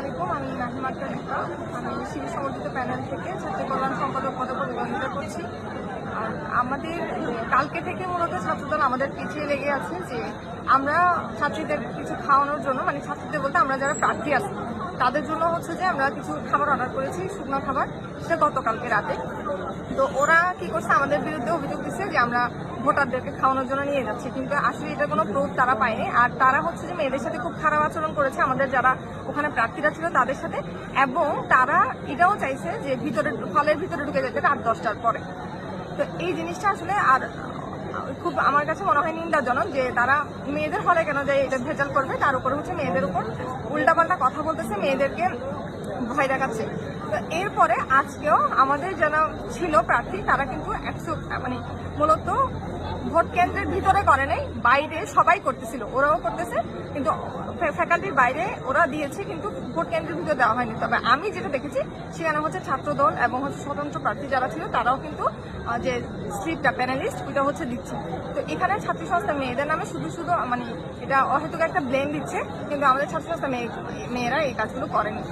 আলাইকুম, আমি নাহিমা আক্তার রিফা আমি শিশু সমর্থিত প্যানেল থেকে ছাত্র কল্যাণ সম্পাদক পদে প্রতিদ্বন্দ্বিতা করছি। আর আমাদের, কালকে থেকে মূলত ছাত্রদল আমাদের পিছিয়ে লেগে আছে যে আমরা ছাত্রীদের কিছু খাওয়ানোর জন্য মানে ছাত্রীদের বলতে আমরা যারা প্রার্থী আছি তাদের জন্য হচ্ছে যে আমরা কিছু খাবার অর্ডার করেছি, শুকনো খাবার। সেটা গতকালকে রাতে। তো ওরা কি করছে, আমাদের বিরুদ্ধে অভিযোগ দিচ্ছে যে আমরা ভোটারদেরকে খাওয়ানোর জন্য নিয়ে যাচ্ছি। কিন্তু আসলে এটা কোনো প্রুফ তারা পায়নি। আর তারা হচ্ছে যে মেয়েদের সাথে খুব খারাপ আচরণ করেছে, আমাদের যারা ওখানে প্রার্থীরা ছিল তাদের সাথে। এবং তারা এটাও চাইছে যে ভিতরে, হলের ভিতরে ঢুকে যেতে রাত দশটার পরে। তো এই জিনিসটা আসলে আর খুব আমার কাছে মনে হয় নিন্দাজনক যে তারা মেয়েদের হলে কেন যে এটা ভেজাল করবে? তার উপর হচ্ছে মেয়েদের উপর উল্টাপাল্টা কথা বলতেছে, মেয়েদেরকে ভয় দেখাচ্ছে। তো এরপরে আজকেও আমাদের যারা ছিল প্রার্থী, তারা কিন্তু একশো মানে মূলত ভোট কেন্দ্রের ভিতরে করে নাই, বাইরে সবাই করতেছিল, ওরাও করতেছে, কিন্তু ফ্যাকাল্টির বাইরে ওরা দিয়েছে, কিন্তু ভোট কেন্দ্রের ভিতরে দেওয়া হয়নি। তবে আমি যেটা দেখেছি, সেখানে হচ্ছে ছাত্রদল এবং হচ্ছে স্বতন্ত্র প্রার্থী যারা ছিল, তারাও কিন্তু যে স্লিপটা প্যানেলিস্ট ওইটা হচ্ছে দিচ্ছে। তো এখানে ছাত্রী সংস্থা মেয়েদের নামে শুধু শুধু মানে এটা অহেতুক একটা ব্লেম দিচ্ছে, কিন্তু আমাদের ছাত্র সংস্থা মেয়ে মেয়েরা এই কাজগুলো করেনি।